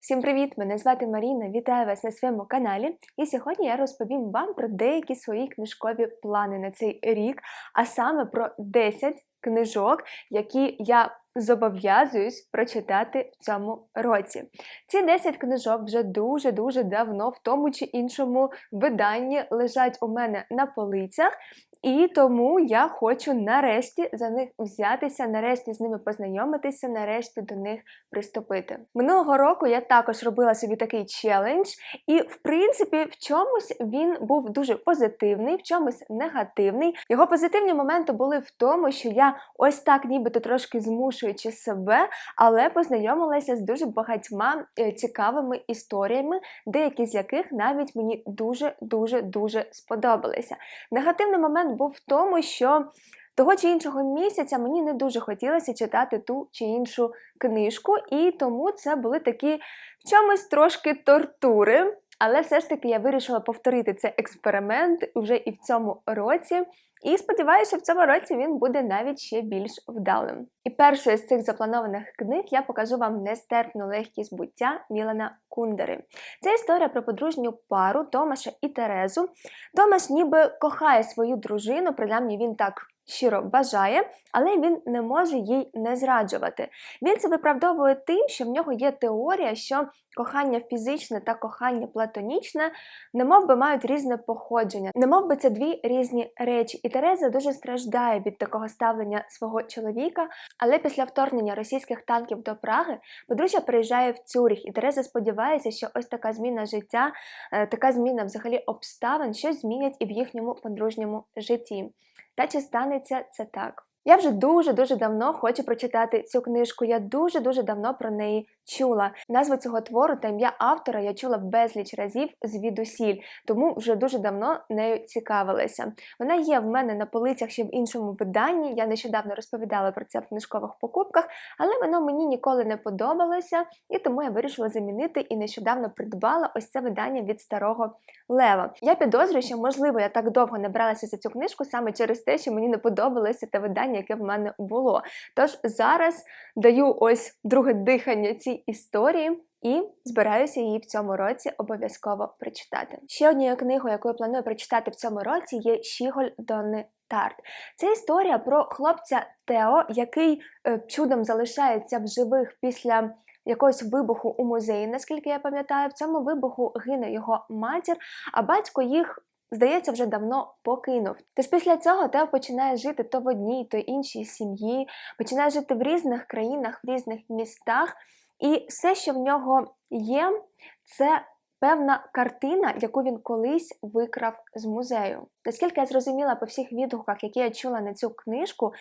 Всім привіт! Мене звати Маріна. Вітаю вас на своєму каналі. І сьогодні я розповім вам про деякі свої книжкові плани на цей рік, а саме про 10 книжок, які я зобов'язуюсь прочитати в цьому році. Ці 10 книжок вже дуже-дуже давно в тому чи іншому виданні лежать у мене на полицях. І тому я хочу нарешті за них взятися, нарешті з ними познайомитися, нарешті до них приступити. Минулого року я також робила собі такий челендж, і в принципі в чомусь він був дуже позитивний, в чомусь негативний. Його позитивні моменти були в тому, що я ось так, нібито трошки змушуючи себе, але познайомилася з дуже багатьма е, цікавими історіями, деякі з яких навіть мені дуже дуже дуже сподобалися. Негативний момент був в тому, що того чи іншого місяця мені не дуже хотілося читати ту чи іншу книжку, і тому це були такі в чомусь трошки тортури. Але все ж таки я вирішила повторити цей експеримент вже і в цьому році. І сподіваюся, в цьому році він буде навіть ще більш вдалим. І першою з цих запланованих книг я покажу вам нестерпну легкість буття Мілана Кундери. Це історія про подружню пару Томаша і Терезу. Томаш ніби кохає свою дружину, принаймні він так щиро бажає, але він не може їй не зраджувати. Він це виправдовує тим, що в нього є теорія, що кохання фізичне та кохання платонічне, немов би мають різне походження, немов би це дві різні речі. І Тереза дуже страждає від такого ставлення свого чоловіка. Але після вторгнення російських танків до Праги подружжя приїжджає в Цюріх, і Тереза сподівається, що ось така зміна життя, е, така зміна взагалі обставин щось змінять і в їхньому подружньому житті. Та чи станеться це так? Я вже дуже-дуже давно хочу прочитати цю книжку. Я дуже-дуже давно про неї чула. Назву цього твору та ім'я автора я чула безліч разів звідусіль, тому вже дуже давно нею цікавилася. Вона є в мене на полицях ще в іншому виданні. Я нещодавно розповідала про це в книжкових покупках, але воно мені ніколи не подобалося, і тому я вирішила замінити і нещодавно придбала ось це видання від старого Лева. Я підозрюю, що можливо я так довго не бралася за цю книжку саме через те, що мені не подобалося те видання, яке в мене було. Тож зараз даю ось друге дихання цій історії. І збираюся її в цьому році обов'язково прочитати. Ще однією книгою, яку я планую прочитати в цьому році, є Щіголь Донни Тарт. Це історія про хлопця Тео, який е, чудом залишається в живих після якогось вибуху у музеї, наскільки я пам'ятаю, в цьому вибуху гине його матір, а батько їх. Здається, вже давно покинув. Тож після цього Тео починає жити то в одній, то іншій сім'ї, починає жити в різних країнах, в різних містах. І все, що в нього є, це певна картина, яку він колись викрав з музею. Наскільки я зрозуміла по всіх відгуках, які я чула на цю книжку,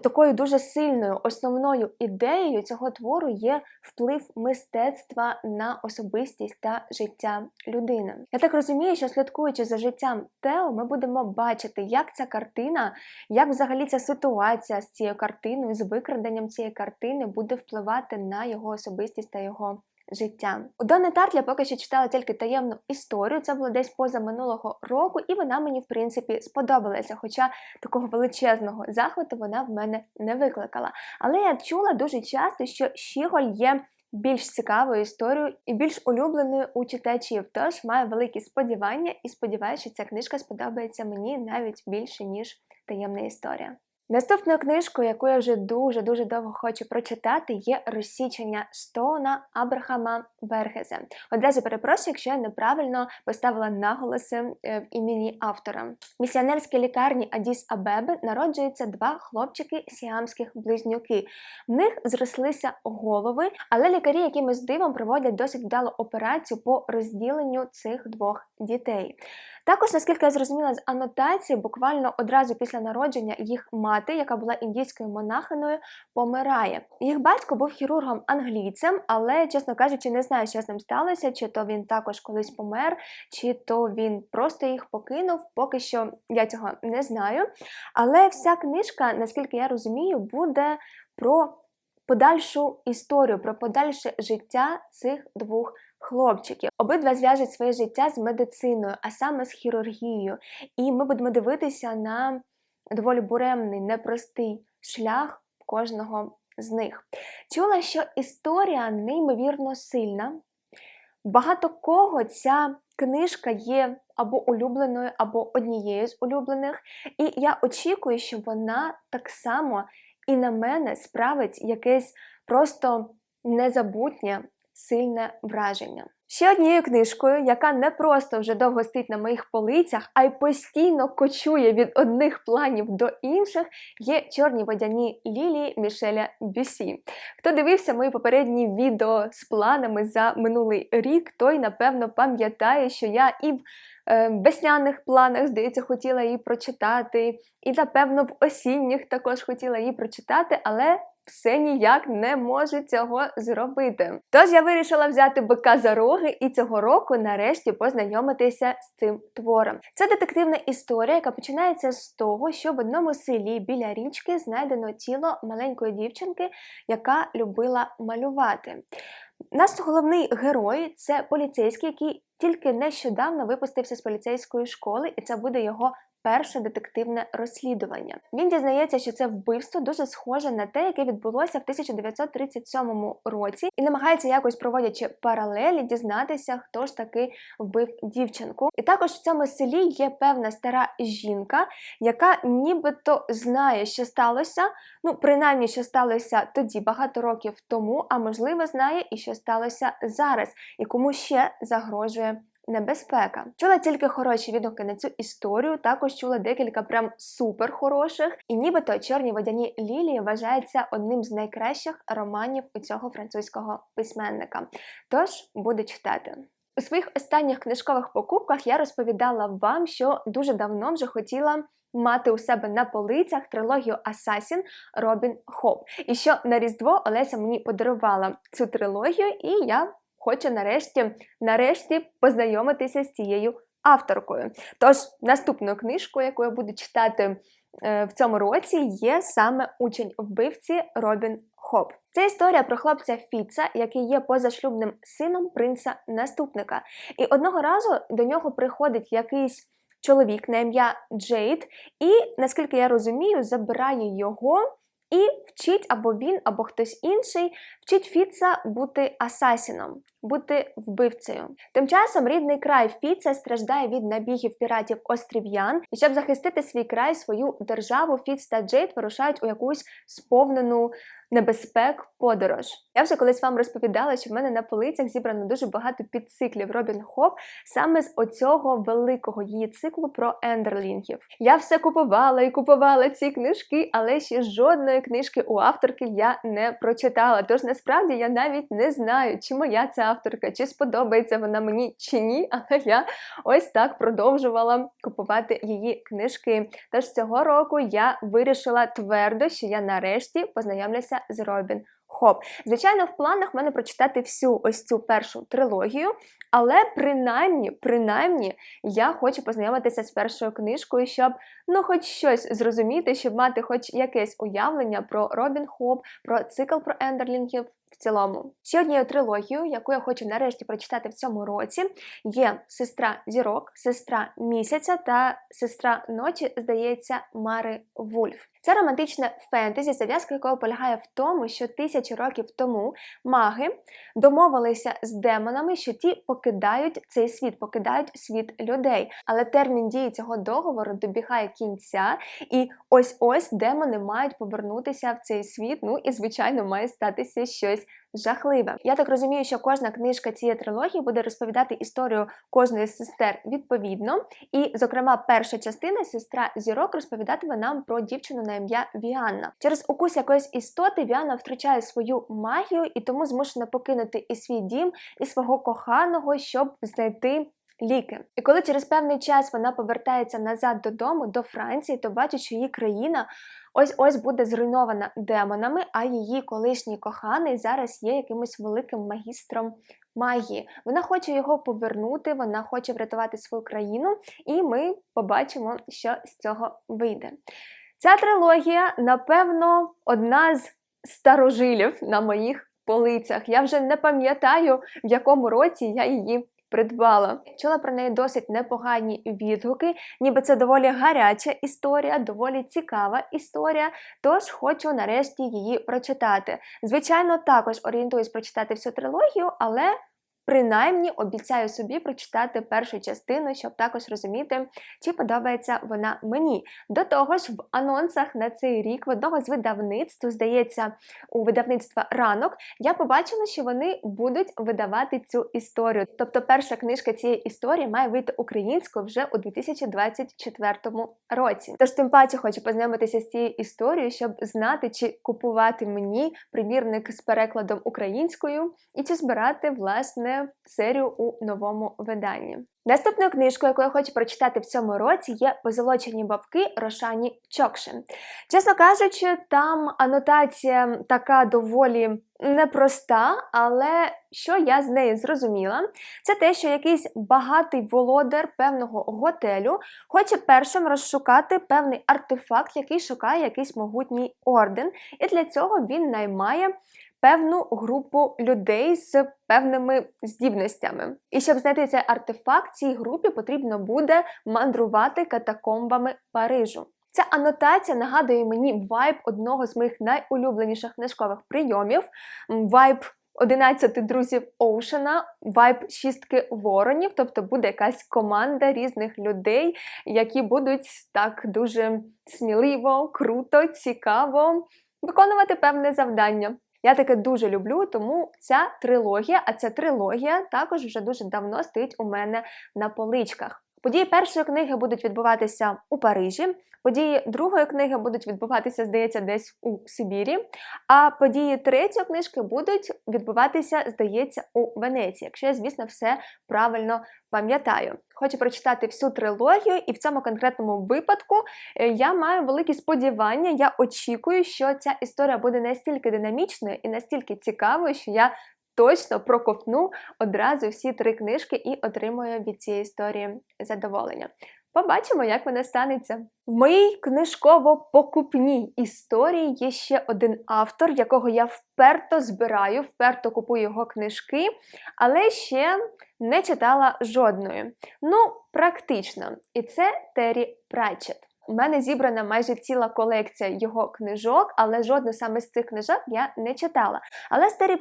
такою дуже сильною основною ідеєю цього твору є вплив мистецтва на особистість та життя людини. Я так розумію, що слідкуючи за життям Тео, ми будемо бачити, як ця картина, як взагалі ця ситуація з цією картиною, з викраденням цієї картини буде впливати на його особистість та його життя. У Дони Тарт я поки що читала тільки таємну історію, це було десь поза минулого року, і вона мені, в принципі, сподобалася. Хоча такого величезного захвату вона в мене не викликала. Але я чула дуже часто, що Щіголь є. Більш цікавою історією і більш улюбленою у читачів, тож маю великі сподівання і сподіваюся, що ця книжка сподобається мені навіть більше, ніж таємна історія. Наступною книжкою, яку я вже дуже-дуже довго хочу прочитати, є розсічення Стоуна Абрахама Бергезе. Одразу перепрошую, якщо я неправильно поставила наголоси е, в імені автора. В місіонерській лікарні Адіс Абеби народжуються два хлопчики сіамських близнюки. В них зрослися голови, але лікарі якимось дивом проводять досить вдалу операцію по розділенню цих двох дітей. Також, наскільки я зрозуміла з анотації, буквально одразу після народження їх мати, яка була індійською монахиною, помирає. Їх батько був хірургом англійцем, але, чесно кажучи, не знаю, що з ним сталося, чи то він також колись помер, чи то він просто їх покинув. Поки що я цього не знаю. Але вся книжка, наскільки я розумію, буде про подальшу історію, про подальше життя цих двох хлопчиків. Обидва зв'яжуть своє життя з медициною, а саме з хірургією. І ми будемо дивитися на доволі буремний, непростий шлях кожного з них. Чула, що історія неймовірно сильна. Багато кого ця книжка є або улюбленою, або однією з улюблених, і я очікую, що вона так само і на мене справить якесь просто незабутнє сильне враження. Ще однією книжкою, яка не просто вже довго стоїть на моїх полицях, а й постійно кочує від одних планів до інших, є чорні водяні лілії Мішеля Бюсі. Хто дивився мої попередні відео з планами за минулий рік, той напевно пам'ятає, що я і в е, весняних планах, здається, хотіла її прочитати, і напевно в осінніх також хотіла її прочитати, але все ніяк не можу цього зробити. Тож я вирішила взяти бика за роги і цього року нарешті познайомитися з цим твором. Це детективна історія, яка починається з того, що в одному селі біля річки знайдено тіло маленької дівчинки, яка любила малювати. Наш головний герой це поліцейський, який тільки нещодавно випустився з поліцейської школи, і це буде його перше детективне розслідування. Він дізнається, що це вбивство дуже схоже на те, яке відбулося в 1937 році, і намагається якось проводячи паралелі дізнатися, хто ж таки вбив дівчинку. І також в цьому селі є певна стара жінка, яка нібито знає, що сталося. Ну, принаймні, що сталося тоді багато років тому, а можливо, знає і що сталося зараз, і кому ще загрожує небезпека. Чула тільки хороші відгуки на цю історію, також чула декілька прям супер хороших, і нібито чорні водяні лілії вважається одним з найкращих романів у цього французького письменника. Тож буду читати. У своїх останніх книжкових покупках я розповідала вам, що дуже давно вже хотіла. Мати у себе на полицях трилогію Асасін Робін Хоп. І що на Різдво Олеся мені подарувала цю трилогію, і я хочу нарешті нарешті познайомитися з цією авторкою. Тож, наступною книжкою, яку я буду читати е, в цьому році, є саме учень вбивці Робін Хоп. Це історія про хлопця Фіца, який є позашлюбним сином принца-наступника. І одного разу до нього приходить якийсь. Чоловік на ім'я Джейд, і наскільки я розумію, забирає його і вчить або він, або хтось інший, вчить Фіца бути асасіном, бути вбивцею. Тим часом рідний край Фіца страждає від набігів піратів острів'ян, і щоб захистити свій край, свою державу, Фіц та Джейд вирушають у якусь сповнену небезпек подорож. Я вже колись вам розповідала, що в мене на полицях зібрано дуже багато підциклів Робін Хоп саме з оцього великого її циклу про ендерлінгів. Я все купувала і купувала ці книжки, але ще жодної книжки у авторки я не прочитала. Тож насправді я навіть не знаю, чи моя ця авторка, чи сподобається вона мені чи ні. Але я ось так продовжувала купувати її книжки. Тож цього року я вирішила твердо, що я нарешті познайомлюся з Робін Хоп. Звичайно, в планах в мене прочитати всю ось цю першу трилогію, але принаймні, принаймні, я хочу познайомитися з першою книжкою, щоб ну, хоч щось зрозуміти, щоб мати хоч якесь уявлення про Робін Хоп, про цикл про ендерлінгів в цілому. Ще однією трилогією, яку я хочу нарешті прочитати в цьому році, є сестра зірок, сестра місяця та сестра ночі, здається, Мари Вульф. Це романтичне фентезі, зав'язка якого полягає в тому, що тисячі років тому маги домовилися з демонами, що ті покидають цей світ, покидають світ людей. Але термін дії цього договору добігає кінця, і ось ось демони мають повернутися в цей світ. Ну і звичайно має статися щось жахливе. Я так розумію, що кожна книжка цієї трилогії буде розповідати історію кожної сестер відповідно. І, зокрема, перша частина сестра зірок розповідатиме нам про дівчину на ім'я Віанна. Через укус якоїсь істоти Віанна втрачає свою магію і тому змушена покинути і свій дім, і свого коханого, щоб знайти. Ліки, і коли через певний час вона повертається назад додому, до Франції, то бачить, що її країна ось ось буде зруйнована демонами, а її колишній коханий зараз є якимось великим магістром магії. Вона хоче його повернути, вона хоче врятувати свою країну, і ми побачимо, що з цього вийде. Ця трилогія, напевно, одна з старожилів на моїх полицях. Я вже не пам'ятаю, в якому році я її придбала. Чула про неї досить непогані відгуки, ніби це доволі гаряча історія, доволі цікава історія. Тож хочу нарешті її прочитати. Звичайно, також орієнтуюсь прочитати всю трилогію, але Принаймні обіцяю собі прочитати першу частину, щоб також розуміти, чи подобається вона мені. До того ж, в анонсах на цей рік в одного з видавництв, здається, у видавництва ранок, я побачила, що вони будуть видавати цю історію. Тобто, перша книжка цієї історії має вийти українською вже у 2024 році. Тож тим паче хочу познайомитися з цією історією, щоб знати, чи купувати мені примірник з перекладом українською, і чи збирати власне серію у новому виданні. Наступною книжкою, яку я хочу прочитати в цьому році, є Позолочені бабки Рошані Чокшин. Чесно кажучи, там анотація така доволі непроста, але що я з нею зрозуміла, це те, що якийсь багатий володар певного готелю хоче першим розшукати певний артефакт, який шукає якийсь могутній орден, і для цього він наймає певну групу людей з певними здібностями. І щоб знайти цей артефакт, цій групі потрібно буде мандрувати катакомбами Парижу. Ця анотація нагадує мені вайб одного з моїх найулюбленіших книжкових прийомів. Вайб 11 друзів Оушена, вайб шістки воронів, тобто буде якась команда різних людей, які будуть так дуже сміливо, круто, цікаво виконувати певне завдання. Я таке дуже люблю, тому ця трилогія, а ця трилогія також вже дуже давно стоїть у мене на поличках. Події першої книги будуть відбуватися у Парижі, події другої книги будуть відбуватися, здається, десь у Сибірі, а події третьої книжки будуть відбуватися, здається, у Венеції, якщо я, звісно, все правильно пам'ятаю. Хочу прочитати всю трилогію, і в цьому конкретному випадку е, я маю великі сподівання. Я очікую, що ця історія буде настільки динамічною і настільки цікавою, що я точно проковтну одразу всі три книжки і отримую від цієї історії задоволення. Побачимо, як вона станеться. В моїй книжково-покупній історії є ще один автор, якого я вперто збираю, вперто купую його книжки, але ще не читала жодної. Ну, практично. І це Террі Пратчет. У мене зібрана майже ціла колекція його книжок, але жодну саме з цих книжок я не читала. Але з Террі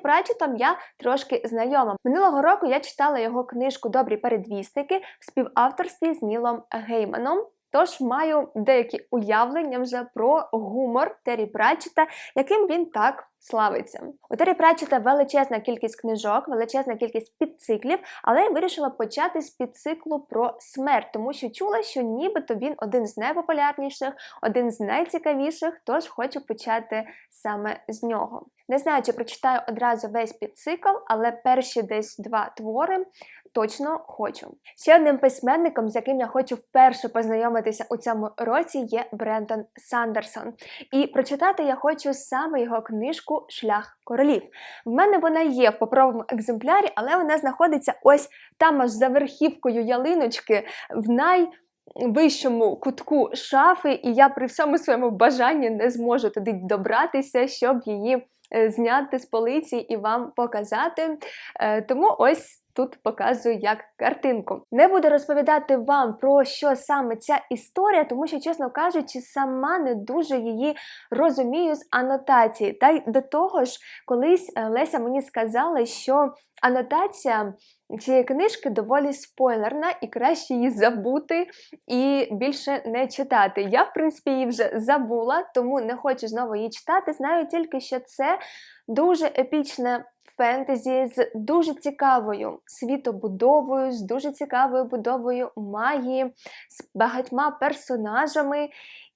я трошки знайома. Минулого року я читала його книжку Добрі передвісники в співавторстві з Нілом Гейманом. Тож маю деякі уявлення вже про гумор Террі Пратчета, яким він так славиться. У Террі Пратчета величезна кількість книжок, величезна кількість підциклів, але я вирішила почати з підциклу про смерть, тому що чула, що нібито він один з найпопулярніших, один з найцікавіших, тож хочу почати саме з нього. Не знаю, чи прочитаю одразу весь підцикл, але перші десь два твори точно хочу. Ще одним письменником, з яким я хочу вперше познайомитися у цьому році, є Брендон Сандерсон. І прочитати я хочу саме його книжку Шлях королів. В мене вона є в паперовому екземплярі, але вона знаходиться ось там аж за верхівкою ялиночки в най. Вищому кутку шафи, і я при всьому своєму бажанні не зможу туди добратися, щоб її е, зняти з полиці і вам показати. Е, тому ось Тут показую як картинку. Не буду розповідати вам про що саме ця історія, тому що, чесно кажучи, сама не дуже її розумію з анотації. Та й до того ж, колись е, Леся мені сказала, що анотація цієї книжки доволі спойлерна, і краще її забути і більше не читати. Я, в принципі, її вже забула, тому не хочу знову її читати. Знаю тільки, що це дуже епічне фентезі з дуже цікавою світобудовою, з дуже цікавою будовою магії, з багатьма персонажами.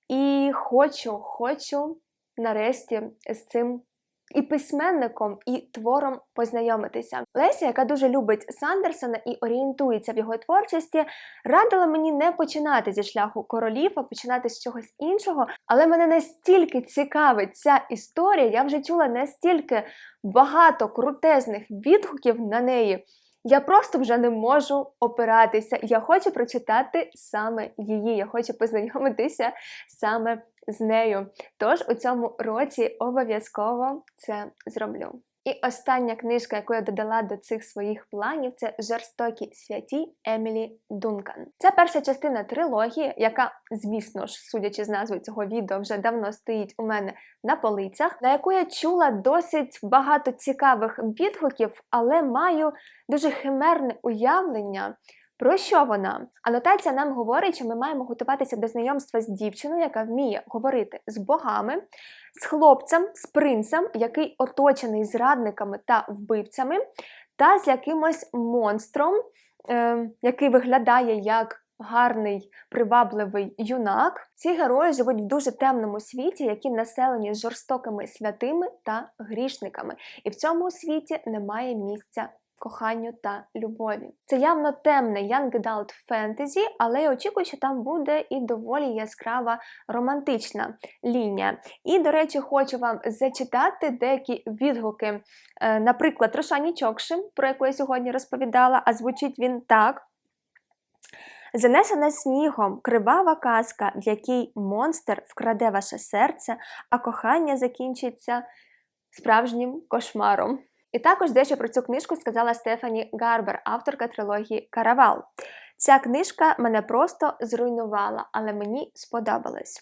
І хочу, хочу нарешті з цим і письменником, і твором познайомитися. Леся, яка дуже любить Сандерсона і орієнтується в його творчості, радила мені не починати зі шляху королів, а починати з чогось іншого. Але мене настільки цікавить ця історія, я вже чула настільки багато крутезних відгуків на неї. Я просто вже не можу опиратися. Я хочу прочитати саме її. Я хочу познайомитися саме з нею. Тож у цьому році обов'язково це зроблю. І остання книжка, яку я додала до цих своїх планів, це Жорстокі святі Емілі Дункан. Це перша частина трилогії, яка, звісно ж, судячи з назви цього відео, вже давно стоїть у мене на полицях, на яку я чула досить багато цікавих відгуків, але маю дуже химерне уявлення. Про що вона? Анотація нам говорить, що ми маємо готуватися до знайомства з дівчиною, яка вміє говорити з богами, з хлопцем, з принцем, який оточений зрадниками та вбивцями, та з якимось монстром, е, який виглядає як гарний, привабливий юнак. Ці герої живуть в дуже темному світі, які населені жорстокими святими та грішниками. І в цьому світі немає місця коханню та любові. Це явно темне young adult fantasy, але я очікую, що там буде і доволі яскрава романтична лінія. І, до речі, хочу вам зачитати деякі відгуки, е, наприклад, Рошані Чокши, про яку я сьогодні розповідала, а звучить він так. Занесена снігом кривава казка, в якій монстр вкраде ваше серце, а кохання закінчиться справжнім кошмаром. І також дещо про цю книжку сказала Стефані Гарбер, авторка трилогії Каравал. Ця книжка мене просто зруйнувала, але мені сподобалось.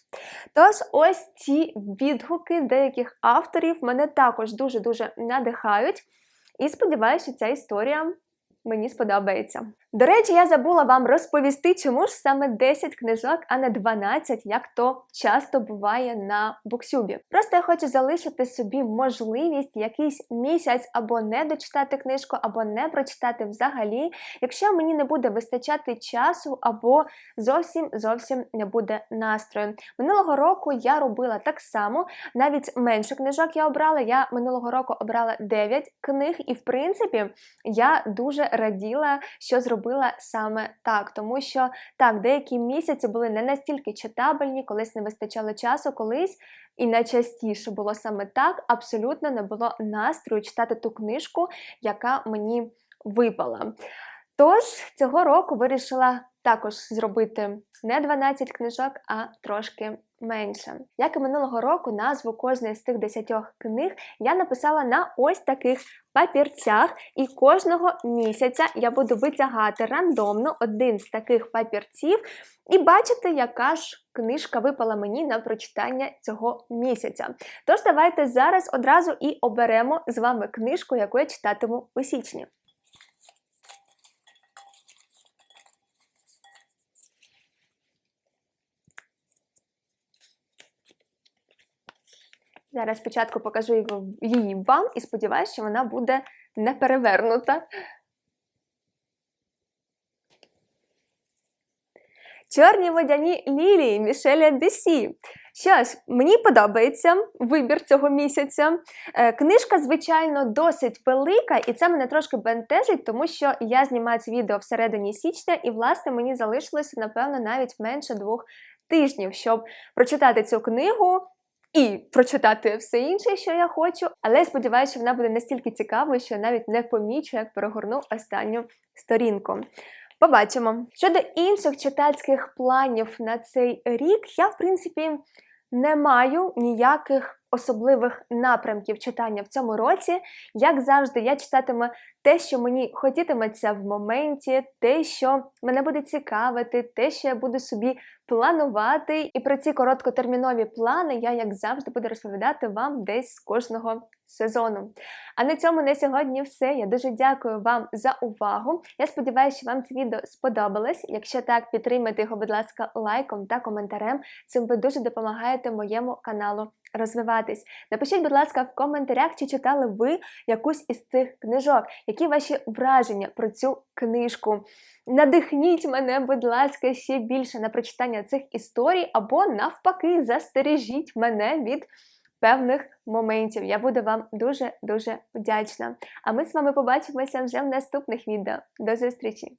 Тож, ось ці відгуки деяких авторів мене також дуже-дуже надихають. І сподіваюся, що ця історія мені сподобається. До речі, я забула вам розповісти, чому ж саме 10 книжок, а не 12, як то часто буває на буксюбі. Просто я хочу залишити собі можливість якийсь місяць або не дочитати книжку, або не прочитати взагалі, якщо мені не буде вистачати часу, або зовсім зовсім не буде настрою. Минулого року я робила так само, навіть менше книжок я обрала. Я минулого року обрала 9 книг, і в принципі я дуже раділа, що зробила робила саме так, тому що так, деякі місяці були не настільки читабельні, колись не вистачало часу, колись і найчастіше було саме так, абсолютно не було настрою читати ту книжку, яка мені випала. Тож цього року вирішила також зробити не 12 книжок, а трошки менше. Як і минулого року, назву кожної з тих 10 книг я написала на ось таких папірцях, і кожного місяця я буду витягати рандомно один з таких папірців і бачити, яка ж книжка випала мені на прочитання цього місяця. Тож, давайте зараз одразу і оберемо з вами книжку, яку я читатиму у січні. Зараз спочатку покажу її вам і сподіваюся, що вона буде не перевернута. Чорні водяні лілії Мішеля Десі. Що ж, мені подобається вибір цього місяця. Е, книжка, звичайно, досить велика, і це мене трошки бентежить, тому що я знімаю це відео всередині січня, і, власне, мені залишилося, напевно, навіть менше двох тижнів, щоб прочитати цю книгу і прочитати все інше, що я хочу. Але сподіваюся, що вона буде настільки цікавою, що я навіть не помічу, як перегорну останню сторінку. Побачимо. Щодо інших читацьких планів на цей рік, я, в принципі, не маю ніяких особливих напрямків читання в цьому році. Як завжди, я читатиму те, що мені хотітиметься в моменті, те, що мене буде цікавити, те, що я буду собі планувати. І про ці короткотермінові плани я, як завжди, буду розповідати вам десь з кожного сезону. А на цьому на сьогодні все. Я дуже дякую вам за увагу. Я сподіваюся, що вам це відео сподобалось. Якщо так, підтримайте його, будь ласка, лайком та коментарем. Цим ви дуже допомагаєте моєму каналу розвиватись. Напишіть, будь ласка, в коментарях, чи читали ви якусь із цих книжок, які ваші враження про цю книжку. Надихніть мене, будь ласка, ще більше на прочитання цих історій, або навпаки, застережіть мене від певних моментів. Я буду вам дуже-дуже вдячна. А ми з вами побачимося вже в наступних відео. До зустрічі!